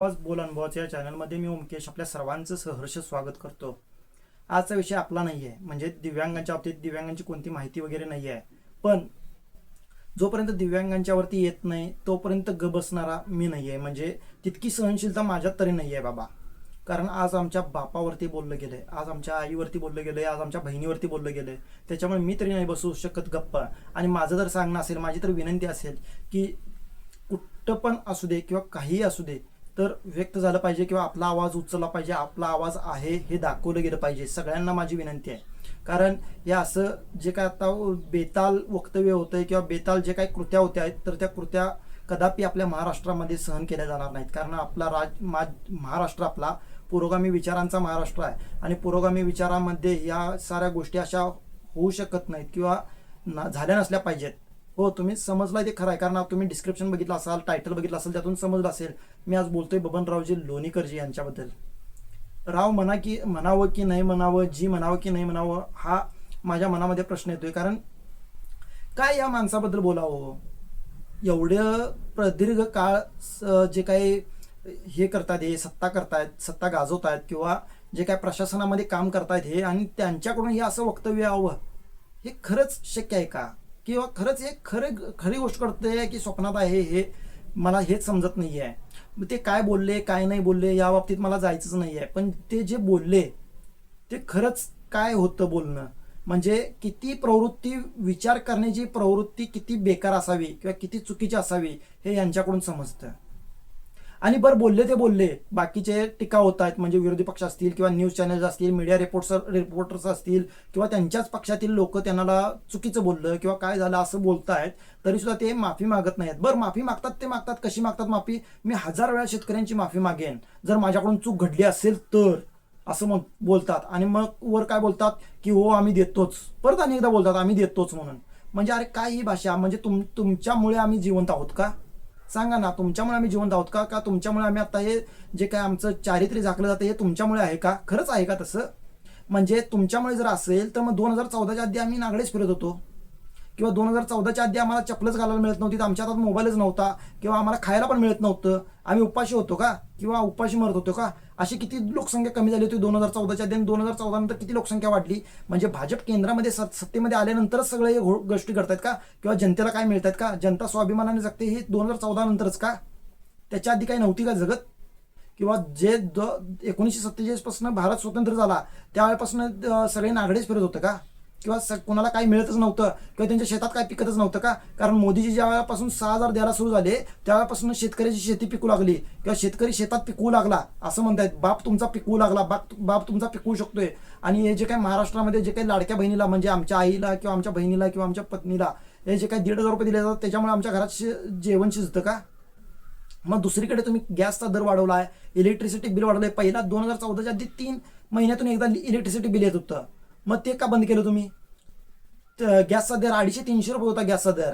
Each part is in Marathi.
बोल अनुभवाच्या या चॅनलमध्ये मी ओमकेश आपल्या सर्वांचं सहर्ष स्वागत करतो. आजचा विषय आपला नाही आहे. म्हणजे दिव्यांगांच्या बाबतीत दिव्यांगांची कोणती माहिती वगैरे नाही आहे. पण जोपर्यंत दिव्यांगांच्यावरती येत नाही तोपर्यंत ग बसणारा मी नाही आहे. म्हणजे तितकी सहनशीलता माझ्यात तरी नाही आहे बाबा. कारण आज आमच्या बापावरती बोललं गेलंय. आज आमच्या आईवरती बोललं गेलंय. आज आमच्या बहिणीवरती बोललं गेलंय. त्याच्यामुळे मी तरी नाही बसू शकत गप्प. आणि माझं जर सांगणं असेल माझी तर विनंती असेल की कुठं पण असू दे किंवा काहीही असू दे तर व्यक्त झालं पाहिजे किंवा आपला आवाज उचलला पाहिजे आपला आवाज आहे हे दाखवलं गेलं पाहिजे. सगळ्यांना माझी विनंती आहे. कारण हे असं जे काय आता बेताल वक्तव्य होतंय किंवा बेताल जे काही कृत्या होत्या आहेत तर त्या कृत्या कदापि आपल्या महाराष्ट्रामध्ये सहन केल्या जाणार नाहीत. कारण आपला राज मा महाराष्ट्र आपला पुरोगामी विचारांचा महाराष्ट्र आहे. आणि पुरोगामी विचारामध्ये या साऱ्या गोष्टी अशा होऊ शकत नाहीत किंवा ना झाल्या नसल्या पाहिजेत. हो तुम्ही समजलाय ते खरं आहे कारण तुम्ही डिस्क्रिप्शन बघितलं असाल टायटल बघितलं असेल त्यातून समजलं असेल. मी आज बोलतोय बबनरावजी लोणीकरजी यांच्याबद्दल. राव म्हणा की म्हणावं की नाही म्हणावं जी म्हणावं की नाही म्हणावं हा माझ्या मनामध्ये प्रश्न येतोय. कारण काय या माणसाबद्दल बोलावं? एवढं प्रदीर्घ काळ स- जे काही हे करतात हे सत्ता करतायत सत्ता गाजवतायत किंवा जे काय प्रशासनामध्ये काम करतायत हे आणि त्यांच्याकडून हे असं वक्तव्य यावं हे खरंच शक्य आहे का? किंवा खरंच हे खरं खरी गोष्ट करते की स्वप्नात आहे हे मला हेच समजत नाही आहे. ते काय बोलले काय नाही बोलले या बाबतीत मला जायचंच नाही आहे. पण ते जे बोलले ते खरंच काय होतं बोलणं? म्हणजे किती प्रवृत्ती विचार करण्याची प्रवृत्ती किती बेकार असावी किंवा किती चुकीची असावी हे यांच्याकडून समजतं. आणि बरं बोलले ते बोलले. बाकीचे टीका होत आहेत म्हणजे विरोधी पक्ष असतील किंवा न्यूज चॅनल्स असतील मीडिया रिपोर्टर्स रिपोर्टर्स असतील किंवा त्यांच्याच पक्षातील लोक त्यांना चुकीचं बोललं किंवा काय झालं असं बोलतायत तरी सुद्धा ते माफी मागत नाहीत. बरं माफी मागतात ते मागतात कशी मागतात माफी? मी हजार वेळा शेतकऱ्यांची माफी मागेन. जर माझ्याकडून चूक घडली असेल तर असं मग बोलतात. आणि मग वर काय बोलतात? की हो आम्ही देतोच. परत अनेकदा बोलतात आम्ही देतोच म्हणून. म्हणजे अरे काय ही भाषा? म्हणजे तुम तुमच्यामुळे आम्ही जिवंत आहोत का? सांगा ना तुमच्यामुळे आम्ही जिवंत आहोत का? का तुमच्यामुळे आम्ही आता हे जे काय आमचं चारित्र्य झाकलं जातं हे तुमच्यामुळे आहे का? खरंच आहे का तसं? म्हणजे तुमच्यामुळे जर असेल तर मग दोन हजार चौदाच्या आधी आम्ही नागडेच फिरत होतो. किंवा दोन हजार चौदाच्या आधी आम्हाला चपलच घालायला मिळत नव्हती तर आमच्या हातात मोबाईलच नव्हता किंवा आम्हाला खायला पण मिळत नव्हतं. आम्ही उपाशी होतो का? किंवा उपाशी मरत होतो का? अशी किती लोकसंख्या कमी झाली होती दोन हजार चौदाच्या आधी आणि दोन हजार चौदा नंतर किती लोकसंख्या वाढली? म्हणजे भाजप केंद्रामध्ये सत्तेमध्ये आल्यानंतरच सगळे हे गोष्टी घडतात का? किंवा जनतेला काय मिळतात का? जनता स्वाभिमानाने जगते हे दोन हजार चौदा नंतरच का? त्याच्या आधी काही नव्हती का जगत? किंवा जे द एकोणीसशे सत्तेचाळीसपासून भारत स्वतंत्र झाला त्यावेळेपासून सगळे नागडेच फिरत होतं का? किंवा स कोणाला काही मिळतच नव्हतं किंवा त्यांच्या शेतात काय पिकतच नव्हतं का? कारण मोदीजी ज्या वेळापासून सहा हजार द्यायला सुरू झाले त्यावेळेपासून शेतकऱ्याची शेती पिकू लागली. किंवा शेतकरी शेतात पिकवू लागला असं म्हणतायत. बाप तुमचा पिकवू लागला बाप बाप तुमचा पिकवू शकतोय. आणि हे जे काही महाराष्ट्रामध्ये जे काही लाडक्या बहिणीला म्हणजे आमच्या आईला किंवा आमच्या बहिणीला किंवा आमच्या पत्नीला हे जे काही दीड हजार रुपये दिले जातात त्याच्यामुळे आमच्या घरात जेवण शिजतं का? मग दुसरीकडे तुम्ही गॅसचा दर वाढवला आहे इलेक्ट्रिसिटी बिल वाढवलंय पहिला दोन हजार चौदाच्या आधी तीन महिन्यातून एकदा इलेक्ट्रिसिटी बिल येत होतं. मग ते का बंद केलं तुम्ही? गॅसचा दर अडीचशे तीनशे रुपये होता गॅसचा दर.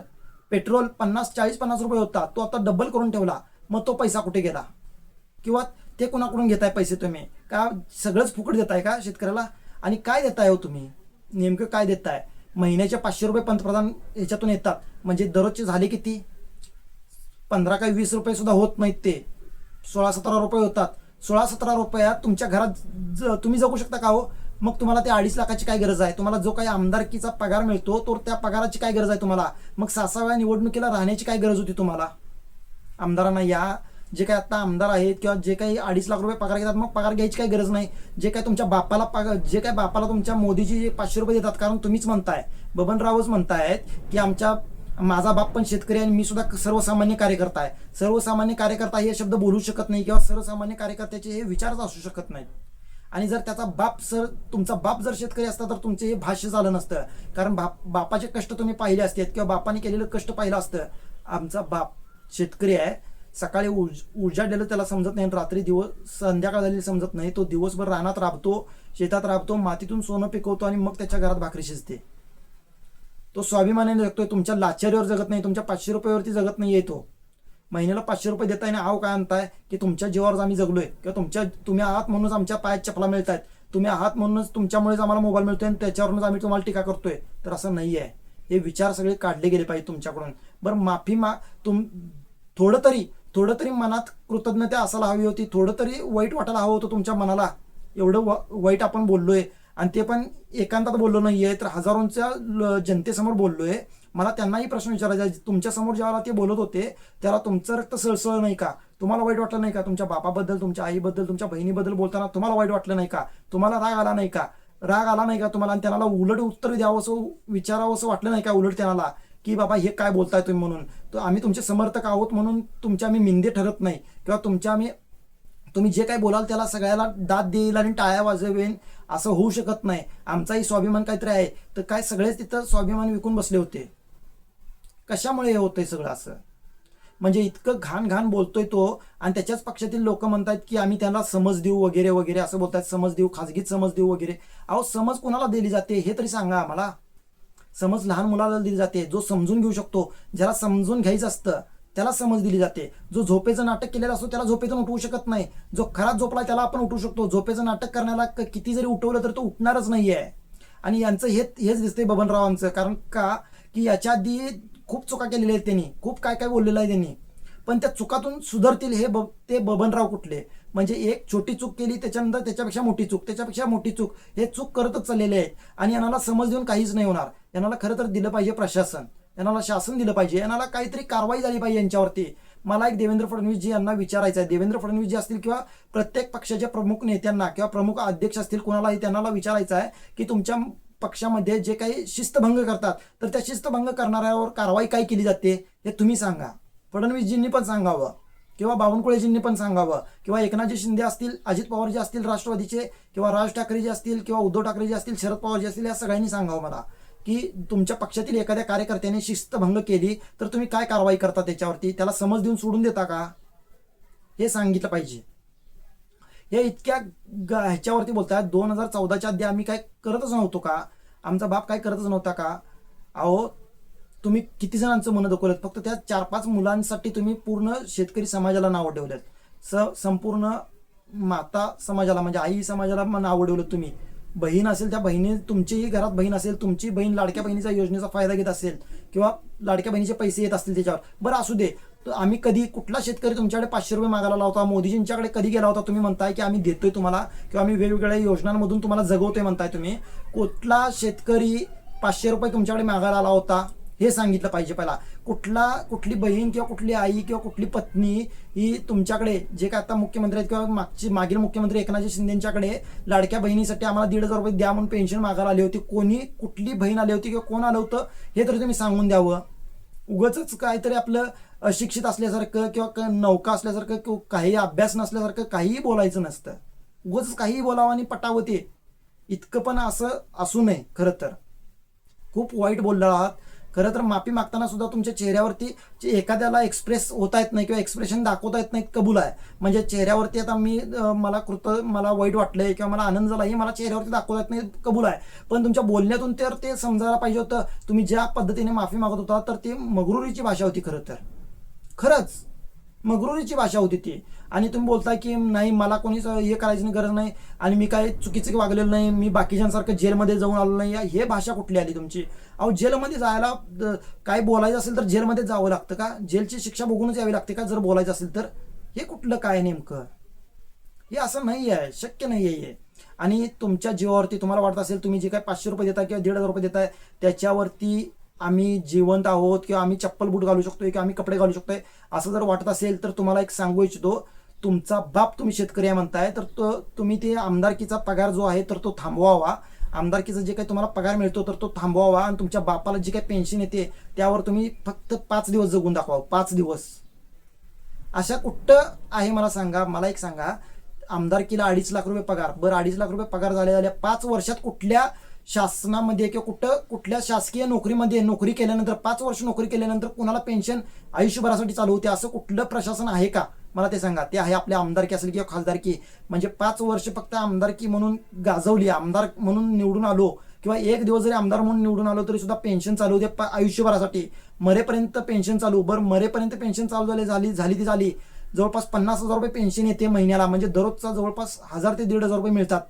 पेट्रोल पन्नास चाळीस पन्नास रुपये होता. तो आता डबल करून ठेवला. मग तो पैसा कुठे गेला? किंवा ते कोणाकडून घेताय पैसे तुम्ही? का सगळंच फुकट देताय का शेतकऱ्याला? आणि काय देताय हो तुम्ही? नेमकं काय देताय? महिन्याचे पाचशे रुपये पंतप्रधान याच्यातून येतात. म्हणजे दररोजचे झाले किती? पंधरा काही वीस रुपये सुद्धा होत नाहीत ते. सोळा सतरा रुपये होतात. सोळा सतरा रुपयात तुमच्या घरात ज- तुम्ही जगू शकता का हो? मग तुम्हाला ते अडीच लाखाची काय गरज आहे? तुम्हाला जो काही आमदारकीचा पगार मिळतो तो त्या पगाराची काय गरज आहे तुम्हाला? मग सहा सहा वेळा निवडणुकीला राहण्याची काय गरज होती तुम्हाला? आमदारांना या जे काही आता आमदार आहेत किंवा जे काही अडीच लाख रुपये पगार घेतात मग पगार घ्यायची काही गरज नाही? जे काय तुमच्या बापाला पगार जे काय बापाला तुमच्या मोदीजी जे पाचशे रुपये देतात कारण तुम्हीच म्हणताय बबनरावच म्हणतायत की आमच्या माझा बाप पण शेतकरी आणि मी सुद्धा सर्वसामान्य कार्यकर्ता आहे. सर्वसामान्य कार्यकर्ता हे शब्द बोलू शकत नाही किंवा सर्वसामान्य कार्यकर्त्याचे हे विचारच असू शकत नाहीत. आणि जर त्याचा बाप सर तुमचा बाप जर शेतकरी असता तर तुमचं हे भाष्य झालं नसतं. कारण बाप बापाचे कष्ट तुम्ही पाहिले असतात किंवा बापाने केलेलं कष्ट पाहिलं असतं. आमचा बाप शेतकरी आहे. सकाळी उज उजाडलेलं त्याला समजत नाही. आणि रात्री दिवस संध्याकाळ झालेली समजत नाही. तो दिवसभर रानात राबतो शेतात राबतो मातीतून सोनं पिकवतो आणि मग त्याच्या घरात भाकरी शिजते. तो स्वाभिमानाने जगतोय. तुमच्या लाचारीवर जगत नाही. तुमच्या पाचशे रुपयावरती जगत नाही तो. महिन्याला पाचशे रुपये देताय ना? आव काय आणताय? की तुमच्या जीवावर आम्ही जगलोय. किंवा तुमच्या तुम्ही आहात म्हणूनच आमच्या पायात चपला मिळत आहेत तुम्ही आहात म्हणूनच तुमच्यामुळेच आम्हाला मोबाईल मिळतोय आणि त्याच्यावरूनच आम्ही तुम्हाला टीका करतोय. तर असं नाही आहे हे विचार सगळे काढले गेले पाहिजे तुमच्याकडून. बरं माफी मा तुम थोडं तरी थोडं तरी मनात कृतज्ञता असायला हवी होती. थोडं तरी वाईट वाटायला हवं होतं तुमच्या मनाला. एवढं वाईट आपण बोललोय. आणि ते पण एकांतात बोललो नाहीये तर हजारोंच्या ल- जनतेसमोर बोललोय. मला त्यांनाही प्रश्न विचारायचा आहे. तुमच्यासमोर ज्यावेळेला ते बोलत होते त्याला तुमचं रक्त सळसळ नाही का? तुम्हाला वाईट वाटलं नाही का? तुमच्या बापाबद्दल तुमच्या आईबद्दल तुमच्या बहिणीबद्दल बोलताना तुम्हाला वाईट वाटलं नाही का? तुम्हाला राग आला नाही का? राग आला नाही का तुम्हाला? आणि त्यांना उलट उत्तर द्यावं असं विचारावं असं वाटलं नाही का उलट त्यांना? की बाबा हे काय बोलताय तुम्ही म्हणून? तर आम्ही तुमचे समर्थक आहोत म्हणून तुमच्या आम्ही मिंदे ठरत नाही. किंवा तुमच्या आम्ही तुम्ही जे काही बोलाल त्याला सगळ्याला दाद देईल आणि टाळ्या वाजवेन असं होऊ शकत नाही. आमचाही स्वाभिमान काहीतरी आहे. तर काय सगळेच तिथं स्वाभिमान विकून बसले होते? कशामुळे हे होतंय सगळं असं? म्हणजे इतकं घाण घाण बोलतोय तो आणि त्याच्याच पक्षातील लोक म्हणतात की आम्ही त्यांना समज देऊ वगैरे वगैरे असं बोलतात समज देऊ खाजगीत समज देऊ वगैरे. अहो समज कोणाला दिली जाते हे तरी सांगा आम्हाला. समज लहान मुलाला दिली जाते जो समजून घेऊ शकतो. ज्याला समजून घ्यायचं असतं त्याला समज दिली जाते. जो झोपेचं नाटक केलेला असतो त्याला झोपेतून उठवू शकत नाही. जो खराब झोपला त्याला आपण उठवू शकतो. झोपेचं नाटक करण्याला किती जरी उठवलं तर तो उठणारच नाही आहे आणि यांचं हे हेच दिसतंय बबनरावांचं कारण का? की याच्या आधी खूप चुका केलेल्या आहेत त्यांनी. खूप काय काय बोललेलं आहे त्यांनी. पण त्या चुकातून सुधारतील हे ब ते बबनराव कुठले? म्हणजे एक छोटी चूक केली त्याच्यानंतर त्याच्यापेक्षा मोठी चूक त्याच्यापेक्षा मोठी चूक हे चूक करतच चाललेले आहेत. आणि यांना समज देऊन काहीच नाही होणार. यांना खरं तर दिलं पाहिजे प्रशासन. यांना शासन दिलं पाहिजे. यांना काहीतरी कारवाई झाली पाहिजे यांच्यावरती. मला एक देवेंद्र फडणवीस जी यांना विचारायचं आहे. देवेंद्र फडणवीस जी असतील किंवा प्रत्येक पक्षाच्या प्रमुख नेत्यांना किंवा प्रमुख अध्यक्ष असतील कोणालाही त्यांना विचारायचं आहे की तुमच्या पक्षामध्ये जे काही शिस्तभंग करतात तर त्या शिस्तभंग करणाऱ्यावर कारवाई काय केली जाते हे तुम्ही सांगा. फडणवीसजींनी पण सांगावं किंवा बावनकुळेजींनी पण सांगावं किंवा एकनाथजी शिंदे असतील अजित पवार जे असतील राष्ट्रवादीचे किंवा राज ठाकरे जे असतील किंवा उद्धव ठाकरे जे असतील शरद पवार जे असतील या सगळ्यांनी सांगावं मला. की तुमच्या पक्षातील एखाद्या कार्यकर्त्याने शिस्तभंग केली तर तुम्ही काय कारवाई करता त्याच्यावरती? त्याला समज देऊन सोडून देता का? हे सांगितलं पाहिजे. हे इतक्या ग- ह्याच्यावरती बोलतात दोन हजार चौदाच्या आधी आम्ही काय करतच नव्हतो का? आमचा बाप काय करतच नव्हता का? अहो तुम्ही किती जणांचं मन दुखवलं फक्त त्या चार पाच मुलांसाठी तुम्ही पूर्ण शेतकरी समाजाला नावं ठेवलेत स संपूर्ण माता समाजाला म्हणजे आई समाजाला म- नावं ठेवलं तुम्ही. बहीण असेल त्या बहिणी तुमचीही घरात बहीण असेल तुमची बहीण लाडक्या बहिणीचा योजनेचा फायदा घेत असेल किंवा लाडक्या बहिणीचे पैसे येत असतील त्याच्यावर. बरं असू दे. तर आम्ही कधी कुठला शेतकरी तुमच्याकडे पाचशे रुपये मागायला लावता? मोदीजींच्याकडे कधी गेला होता? तुम्ही म्हणताय की आम्ही देतोय तुम्हाला किंवा आम्ही वेगवेगळ्या योजनांमधून तुम्हाला जगवतोय म्हणताय तुम्ही. कुठला शेतकरी पाचशे रुपये तुमच्याकडे मागायला आला होता? हे सांगितलं पाहिजे पहिला. कुठला कुठली बहीण किंवा कुठली आई किंवा कुठली पत्नी ही तुमच्याकडे जे काय आता मुख्यमंत्री आहेत किंवा मागची मागील मुख्यमंत्री एकनाथजी शिंदेच्याकडे लाडक्या बहिणीसाठी आम्हाला दीड हजार रुपये द्या म्हणून पेन्शन मागायला आली होती. कोणी कुठली बहीण आली होती किंवा कोण आलं होतं हे तरी तुम्ही सांगून द्यावं. उगच काहीतरी आपलं अशिक्षित असल्यासारखं किंवा क- नौका असल्यासारखं किंवा काही अभ्यास नसल्यासारखं काहीही बोलायचं नसतं. उगच काहीही बोलावं आणि पटावं ते. इतकं पण असं असू नये खरं तर. खूप वाईट बोलला आहात खरं तर माफी मागताना सुद्धा तुमच्या चेहऱ्यावरती जे एखाद्याला एक्सप्रेस होता येत नाही किंवा एक्सप्रेशन दाखवता येत नाही कबूल आहे. म्हणजे चेहऱ्यावरती आता मी मला कृत मला वाईट वाटलंय किंवा मला आनंद झाला हे मला चेहऱ्यावरती दाखवता येत नाही कबूल आहे. पण तुमच्या बोलण्यातून तर ते समजायला पाहिजे होतं. तुम्ही ज्या पद्धतीने माफी मागत होता तर ती मगरुरीची भाषा होती खरं तर. खरंच. मगरुरीची भाषा होती ती. आणि तुम्ही बोलता की नाही मला कोणीच हे करायची गरज नाही. आणि मी काय चुकीचं वागलेलं नाही. मी बाकीच्यांसारखं जेलमध्ये जाऊन आलो नाही. हे भाषा कुठली आली तुमची? अहो जेलमध्ये जायला काय बोलायचं असेल तर जेलमध्ये जावं लागतं का? जेलची शिक्षा बघूनच यावी लागते का जर बोलायचं असेल तर? हे कुठलं काय नेमकं? हे असं नाही आहे शक्य नाही आहे हे. आणि तुमच्या जीवावरती तुम्हाला वाटत असेल तुम्ही जे काय पाचशे रुपये देताय किंवा दीड हजार रुपये देताय त्याच्यावरती आम्ही जिवंत आहोत किंवा आम्ही चप्पल बूट घालू शकतोय किंवा आम्ही कपडे घालू शकतोय असं जर वाटत असेल तर तुम्हाला एक सांगू इच्छितो तुमचा बाप तुम्ही शेतकरी आहे म्हणताय तर तो तुम्ही ते आमदारकीचा पगार जो आहे तर तो थांबवावा. आमदारकीचा जे काही तुम्हाला पगार मिळतो तर तो थांबवावा आणि तुमच्या बापाला जी काही पेन्शन येते त्यावर तुम्ही फक्त पाच दिवस जगून दाखवा पाच दिवस. अशा कुठं आहे मला सांगा मला एक सांगा आमदारकीला अडीच लाख रुपये पगार. बरं अडीच लाख रुपये पगार झाले झाल्या पाच वर्षात कुठल्या शासनामध्ये किंवा कुठं कुठल्या शासकीय नोकरीमध्ये नोकरी केल्यानंतर पाच वर्ष नोकरी केल्यानंतर कुणाला पेन्शन आयुष्यभरासाठी चालू होते असं कुठलं प्रशासन आहे का? मला ते सांगा. ते आहे आपल्या आमदारकी असेल किंवा खासदारकी. म्हणजे पाच वर्ष फक्त आमदारकी म्हणून गाजवली आमदार म्हणून निवडून आलो किंवा एक दिवस जरी आमदार म्हणून निवडून आलो तरी सुद्धा पेन्शन चालू होते प- आयुष्यभरासाठी. मरेपर्यंत पेन्शन चालू बरं मरेपर्यंत पेन्शन चालू झाली झाली झाली ती झाली. जवळपास पन्नास हजार रुपये पेन्शन येते महिन्याला. म्हणजे दररोजचा जवळपास हजार ते दीड हजार रुपये मिळतात.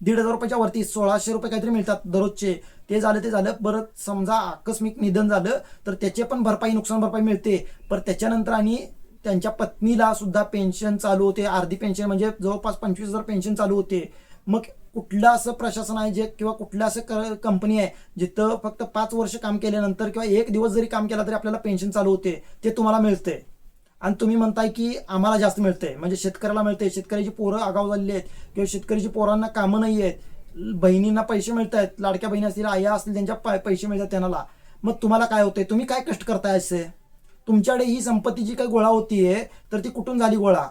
दीड हजार रुपयाच्या वरती सोळाशे रुपये काहीतरी मिळतात दररोजचे. ते झालं ते झालं. बरं समजा आकस्मिक निधन झालं तर त्याचे पण भरपाई नुकसान भरपाई मिळते. पर त्याच्यानंतर आणि त्यांच्या पत्नीला सुद्धा पेन्शन चालू होते. अर्धी पेन्शन म्हणजे जवळपास पंचवीस हजार पेन्शन चालू होते. मग कुठलं असं प्रशासन आहे जे किंवा कुठलं असं कंपनी आहे जिथं फक्त पाच वर्ष काम केल्यानंतर किंवा एक दिवस जरी काम केला तरी आपल्याला पेन्शन चालू होते. ते तुम्हाला मिळते आणि तुम्ही म्हणताय की आम्हाला जास्त मिळते म्हणजे शेतकऱ्याला मिळते शेतकऱ्याची पोरं आगाव झालेली आहेत. किंवा शेतकऱ्याची पोरांना कामं नाही आहेत. बहिणींना पैसे मिळत आहेत लाडक्या बहिणी असतील आया असतील त्यांच्या पैसे मिळतात त्यांना. मग तुम्हाला काय होते तुम्ही काय कष्ट करताय असे? तुमच्याकडे ही संपत्ती जी काही गोळा होतीये तर ती कुठून झाली गोळा?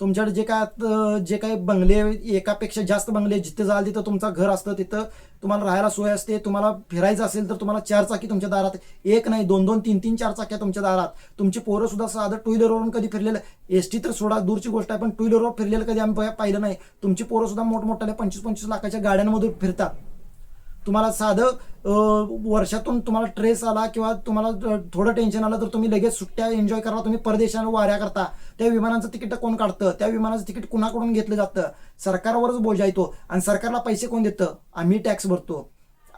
तुमच्याकडे जे काय जे काही बंगले एकापेक्षा जास्त बंगले जिथे जाल तिथं तुमचं घर असतं तिथं तुम्हाला राहायला सोय असते तुम्हाला फिरायचं असेल तर तुम्हाला चार चाकी तुमच्या दारात एक नाही दोन दोन तीन तीन चार चाक्या तुमच्या दारात. तुमची पोरं सुद्धा साधं टू व्हीलरवरून कधी फिरलेलं एस टी तर सोडा दूरची गोष्ट आहे पण टू व्हीलरवर फिरलेलं कधी आम्ही पाहिलं नाही. तुमची पोरं सुद्धा मोठमोठ्याने पंचवीस पंचवीस लाखाच्या गाड्यांमधून फिरतात. तुम्हाला साधं वर्षातून तुम्हाला ट्रेस आला किंवा तुम्हाला थोडं टेन्शन आलं तर तुम्ही लगेच सुट्ट्या एन्जॉय करा. तुम्ही परदेशाला वाऱ्या करता. त्या विमानाचं तिकीट कोण काढतं? त्या विमानाचं तिकीट कुणाकडून घेतलं जातं? सरकारवरच बोजा येतो. आणि सरकारला पैसे कोण देतं? आम्ही टॅक्स भरतो.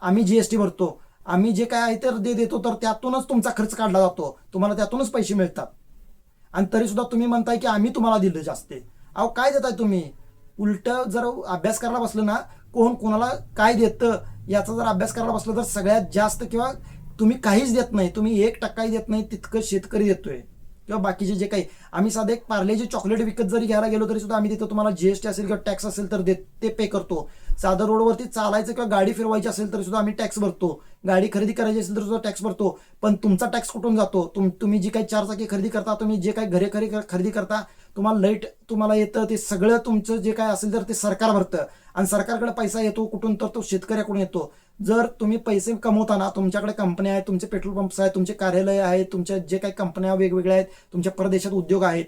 आम्ही जीएसटी भरतो. आम्ही जे काय आहे तर दे देतो तर त्यातूनच तुमचा खर्च काढला जातो. तुम्हाला त्यातूनच पैसे मिळतात. आणि तरी सुद्धा तुम्ही म्हणताय की आम्ही तुम्हाला दिलं जास्त अहो काय देताय तुम्ही? उलट जर अभ्यास करायला बसलं ना कोण कोणाला काय देतं याचा जर अभ्यास करायला बसलं तर सगळ्यात जास्त किंवा तुम्ही काहीच देत नाही तुम्ही एक टक्काही देत नाही तितकं शेतकरी देतोय. किंवा बाकीचे जे काही आम्ही साधं एक पार्लेचे चॉकलेट विकत जरी घ्यायला गेलो तरी सुद्धा आम्ही तिथं तुम्हाला जीएसटी असेल किंवा टॅक्स असेल तर देत ते पे करतो. साधं रोडवरती चालायचं किंवा गाडी फिरवायची असेल तरी सुद्धा आम्ही टॅक्स भरतो. गाडी खरेदी करायची असेल तर सुद्धा टॅक्स भरतो. पण तुमचा टॅक्स कुठून जातो? तुम तुम्ही जी काही चारचाकी खरेदी करता तुम्ही जे काही घरे खरी खरेदी करता तुम्हाला लाइट तुम्हाला येतं ते सगळं तुमचं जे काय असेल तर ते सरकार भरतं. आणि सरकारकडे पैसा येतो कुठून तर तो शेतकऱ्याकडून येतो. जर तुम्ही पैसे कमवताना तुमच्याकडे कंपन्या आहेत तुमचे पेट्रोल पंप्स आहेत तुमचे कार्यालय आहेत तुमच्या जे काही कंपन्या वेगवेगळ्या आहेत तुमच्या परदेशात उद्योग आहेत.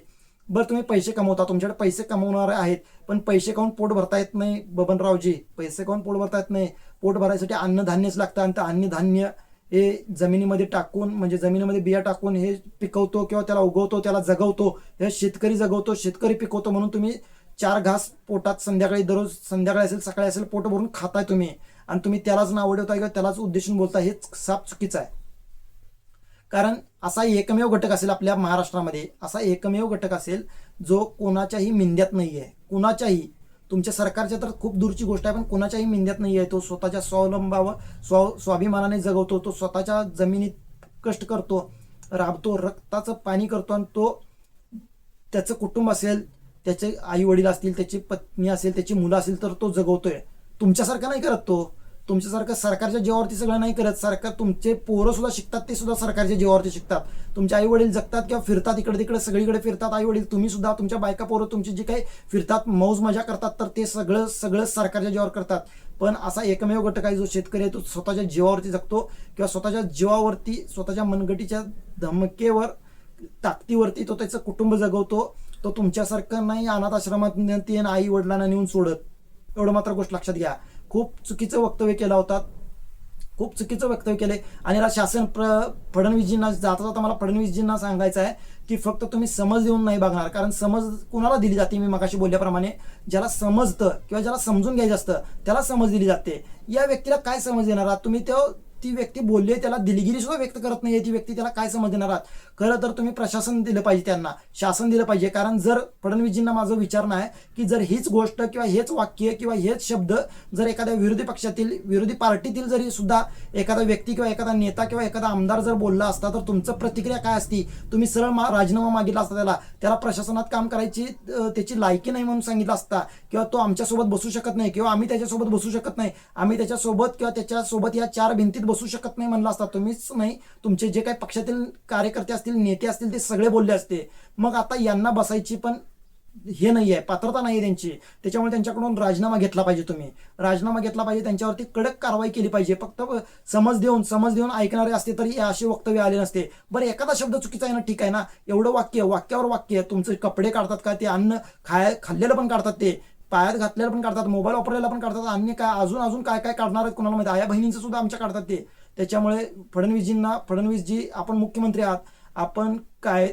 बरं तुम्ही पैसे कमवता तुमच्याकडे पैसे कमवणारे आहेत पण पैसे काऊन पोट भरता येत नाही बबनरावजी? पैसे काऊन पोट भरता येत नाही? पोट भरायसाठी अन्नधान्यच लागतं आणि ते अन्नधान्य हे जमिनीमध्ये टाकून म्हणजे जमिनीमध्ये बिया टाकून हे पिकवतो किंवा त्याला उगवतो त्याला जगवतो हे शेतकरी जगवतो शेतकरी पिकवतो म्हणून तुम्ही चार घास पोटात संध्याकाळी दररोज संध्याकाळी असेल सकाळी असेल पोट भरून खाताय तुम्ही. आणि तुम्ही त्यालाच नाव ठेवता किंवा त्यालाच उद्देशून बोलता हे साप चुकीचं आहे. कारण असा एकमेव घटक असेल आपल्या महाराष्ट्रामध्ये असा एकमेव घटक असेल जो कोणाच्याही मिंद्यात नाही आहे कुणाच्याही तुमच्या सरकारच्या तर खूप दूरची गोष्ट आहे पण कोणाच्याही मिंद्यात नाही आहे तो स्वतःच्या स्वावलंबावर स्व स्वाभिमानाने जगवतो तो स्वतःच्या जमिनीत कष्ट करतो राबतो रक्ताचं पाणी करतो आणि तो त्याचं कुटुंब असेल त्याचे आई वडील असतील त्याची पत्नी असेल त्याची मुलं असेल तर तो जगवतोय. तुमच्यासारखं नाही करत तो. तुमच्यासारखं सरकारच्या जीवावरती सगळं नाही करत. सरकार तुमचे पोरं सुद्धा शिकतात ते सुद्धा सरकारच्या जीवावरती शिकतात. तुमचे आई वडील जगतात किंवा फिरतात इकडे तिकडे सगळीकडे फिरतात आई वडील तुम्ही सुद्धा तुमच्या बायका पोरं तुमची जी काही फिरतात मौज मजा करतात तर ते सगळं सगळं सरकारच्या जीवावर करतात. पण असा एकमेव घटक आहे जो शेतकरी आहे तो स्वतःच्या जीवावरती जगतो किंवा स्वतःच्या जीवावरती स्वतःच्या मनगटीच्या धमकेवर ताकदीवरती तो त्याचं कुटुंब जगवतो. तो तुमच्यासारखं नाही अनाथ आश्रमात ते आई वडिलांना नेऊन सोडत. एवढं मात्र गोष्ट लक्षात घ्या. खूप चुकीचं वक्तव्य केलं होतं. खूप चुकीचं वक्तव्य केलंय. आणि याला शासन प्र फडणवीसजींना जाता जाता मला फडणवीसजींना सांगायचं आहे की फक्त तुम्ही समज देऊन नाही बघणार. कारण समज कुणाला दिली जाते? मी मगाशी बोलल्याप्रमाणे ज्याला समजतं किंवा ज्याला समजून घ्यायचं असतं त्याला समज दिली जाते. या व्यक्तीला काय समज देणार आहात? तुम्ही तो ती व्यक्ती बोलली त्याला दिलगिरी सुद्धा व्यक्त करत नाहीये ती व्यक्ती त्याला काय समज देणार आहात? खरं तर तुम्ही प्रशासन दिलं पाहिजे त्यांना शासन दिलं पाहिजे. कारण जर फडणवीसजींना माझं विचारणं आहे की जर हीच गोष्ट किंवा हेच वाक्य किंवा हेच शब्द जर एखाद्या विरोधी पक्षातील विरोधी पार्टीतील जरी सुद्धा एखादा व्यक्ती किंवा एखादा नेता किंवा एखादा आमदार जर बोलला असता तर तुमचं प्रतिक्रिया काय असती? तुम्ही सरळ मा राजीनामा मागितला असता त्याला. त्याला प्रशासनात काम करायची त्याची लायकी नाही म्हणून सांगितलं असता. किंवा तो आमच्यासोबत बसू शकत नाही किंवा आम्ही त्याच्यासोबत बसू शकत नाही. आम्ही त्याच्यासोबत किंवा त्याच्यासोबत या चार भिंतीत बसू शकत नाही म्हणलं असता. तुम्हीच नाही तुमचे जे काही पक्षातील कार्यकर्ते असतील नेते असतील ते सगळे बोलले असते. मग आता यांना बसायची पण हे नाही आहे पात्रता नाही त्यांची. त्याच्यामुळे त्यांच्याकडून राजीनामा घेतला पाहिजे तुम्ही. राजीनामा घेतला पाहिजे त्यांच्यावरती कडक कारवाई केली पाहिजे. फक्त समज देऊन समज देऊन ऐकणारे असते तरी असे वक्तव्य आले नसते. बरं एखादा शब्द चुकीचा आहे ना ठीक आहे ना. एवढं वाक्य वाक्यावर वाक्य तुमचे कपडे काढतात का ते अन्न खाय खाल्लेलं पण काढतात ते. पायात घातलेलं पण काढतात मोबाईल वापरलेला पण काढतात. अन्य काय अजून अजून काय काय काढणार आहेत कुणाला माहिती? आया बहिणींचं सुद्धा आमच्या काढतात ते. त्याच्यामुळे फडणवीसजींना फडणवीसजी आपण मुख्यमंत्री आहात आपण काय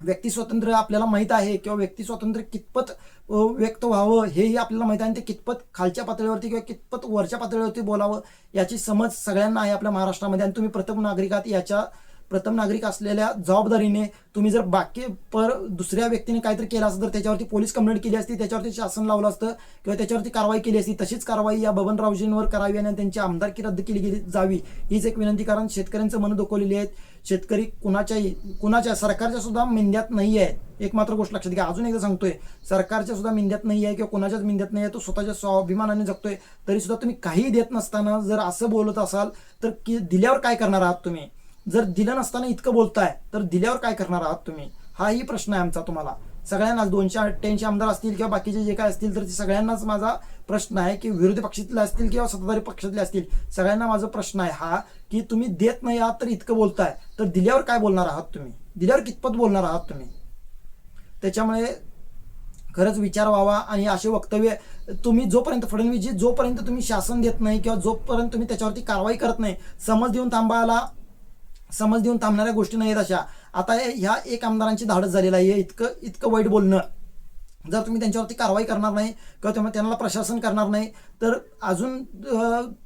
व्यक्ती स्वातंत्र्य आपल्याला माहीत आहे किंवा व्यक्ती स्वातंत्र्य कितपत व्यक्त व्हावं हेही आपल्याला माहीत आहे आणि ते कितपत खालच्या पातळीवरती किंवा कितपत वरच्या पातळीवरती बोलावं याची समज सगळ्यांना आहे आपल्या महाराष्ट्रामध्ये आणि तुम्ही प्रथम नागरिकात याच्या प्रथम नागरिक असलेल्या जबाबदारीने तुम्ही जर बाकी पर दुसऱ्या व्यक्तीने काहीतरी केलं असतं तर त्याच्यावरती पोलीस कंप्लेंट केली असती त्याच्यावरती शासन लावलं असतं किंवा त्याच्यावरती कारवाई केली असती तशीच कारवाई या बबनरावजींवर करावी आणि त्यांची आमदारकी रद्द केली गेली जावी हीच एक विनंती कारण शेतकऱ्यांचं मन दुखवलेली आहेत. शेतकरी कुणाच्याही कुणाच्या सरकारच्या सुद्धा मेंद्यात नाही आहे एक मात्र गोष्ट लक्षात घ्या. अजून एकदा सांगतोय सरकारच्या सुद्धा मेंद्यात नाही आहे किंवा कोणाच्याच मेंद्यात नाही आहे तो स्वतःच्या स्वाभिमानाने जगतोय. तरी सुद्धा तुम्ही काही देत नसताना जर असं बोलत असाल तर की दिल्यावर काय करणार आहात तुम्ही? जर दिलं नसताना इतकं बोलताय तर दिल्यावर काय करणार आहात तुम्ही? हाही प्रश्न आहे आमचा तुम्हाला. सगळ्यांनाच दोनशे अठ्ठ्याऐंशी आमदार असतील किंवा बाकीचे जे काय असतील तर ते सगळ्यांनाच माझा प्रश्न आहे की विरोधी पक्षातले असतील किंवा सत्ताधारी पक्षातले असतील सगळ्यांना माझा प्रश्न आहे हा की तुम्ही देत नाही आहात तर इतकं बोलताय तर दिल्यावर काय बोलणार आहात तुम्ही? दिल्यावर कितपत बोलणार आहात तुम्ही? त्याच्यामुळे खरंच विचार व्हावा आणि असे वक्तव्य तुम्ही जोपर्यंत फडणवीसजी जोपर्यंत तुम्ही शासन देत नाही किंवा जोपर्यंत तुम्ही त्याच्यावरती कारवाई करत नाही समज देऊन थांबायला समज देऊन थांबणाऱ्या गोष्टी नाही आहेत अशा. आता ह्या एक आमदारांची धाडस झालेलं आहे. इतकं इतकं वाईट बोलणं. जर तुम्ही त्यांच्यावरती कारवाई करणार नाही किंवा तुम्ही त्यांना प्रशासन करणार नाही तर अजून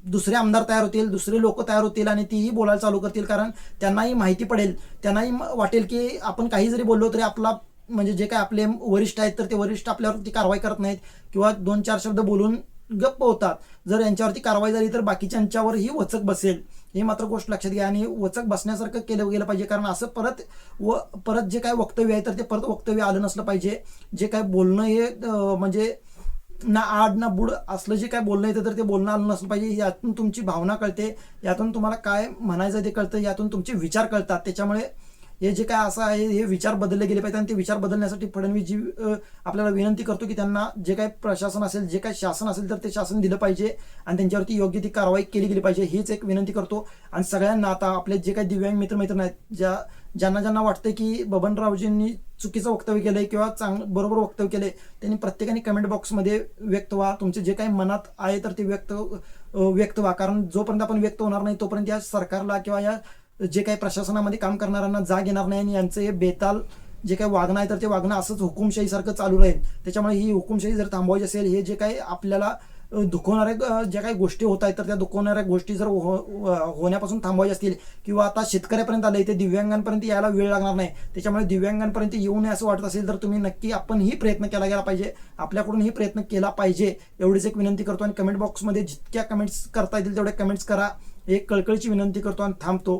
दुसरे आमदार तयार होतील दुसरे लोक तयार होतील आणि तीही बोलायला चालू करतील कारण त्यांनाही माहिती पडेल. त्यांनाही म- वाटेल की आपण काही जरी बोललो तरी आपला म्हणजे जे काय आपले वरिष्ठ आहेत तर ते वरिष्ठ आपल्यावरती कारवाई करत नाहीत किंवा दोन चार शब्द बोलून गप्प होतात. जर यांच्यावरती कारवाई झाली तर बाकीच्यांच्यावरही वचक बसेल. ही मात्र गोष्ट लक्षात घ्या आणि वचक बसण्यासारखं केलं गेलं पाहिजे. कारण असं परत व परत जे काय वक्तव्य आहे तर ते परत वक्तव्य आलं नसलं पाहिजे. जे काय बोलणं हे म्हणजे ना आड ना बुड असलं जे काय बोलणं येतं तर ते बोलणं आलं नसलं पाहिजे. यातून तुमची भावना कळते. यातून तुम्हाला काय म्हणायचं ते कळतं. यातून तुमचे विचार कळतात. त्याच्यामुळे हे जे काय असं आहे हे विचार बदलले गेले पाहिजे आणि ते विचार बदलण्यासाठी फडणवीस जी आपल्याला विनंती करतो की त्यांना जे काही प्रशासन असेल जे काही शासन असेल तर ते शासन दिलं पाहिजे आणि त्यांच्यावरती योग्य ती कारवाई केली गेली पाहिजे हीच एक विनंती करतो. आणि सगळ्यांना आता आपले जे काही दिव्यांग मित्रमैत्रीण आहेत ज्या ज्यांना ज्यांना वाटतं की बबनरावजींनी चुकीचं वक्तव्य केलंय किंवा चांग बरोबर वक्तव्य केलंय त्यांनी प्रत्येकाने कमेंट बॉक्समध्ये व्यक्त व्हा. तुमचे जे काही मनात आहे तर ते व्यक्त व्यक्त व्हा. कारण जोपर्यंत आपण व्यक्त होणार नाही तोपर्यंत या सरकारला किंवा या जे काही प्रशासनामध्ये काम करणाऱ्यांना जाग येणार नाही आणि यांचं हे बेताल जे काही वागणं आहे तर ते वागणं असंच हुकुमशाहीसारखं चालू राहील. त्याच्यामुळे ही हुकुमशाही जर थांबवायची असेल हे जे काही आपल्याला दुखवणाऱ्या ज्या काही गोष्टी होत आहेत तर त्या दुखवणाऱ्या गोष्टी जर हो होण्यापासून थांबवायच्या असतील किंवा आता शेतकऱ्यापर्यंत आले ते दिव्यांगांपर्यंत यायला वेळ लागणार नाही त्याच्यामुळे दिव्यांगांपर्यंत येऊ नये असं वाटत असेल तर तुम्ही नक्की आपणही प्रयत्न केला गेला पाहिजे. आपल्याकडूनही प्रयत्न केला पाहिजे. एवढीच एक विनंती करतो आणि कमेंट बॉक्समध्ये जितक्या कमेंट्स करता येतील तेवढ्या कमेंट्स करा. एक कळकळीची विनंती करतो आणि थांबतो.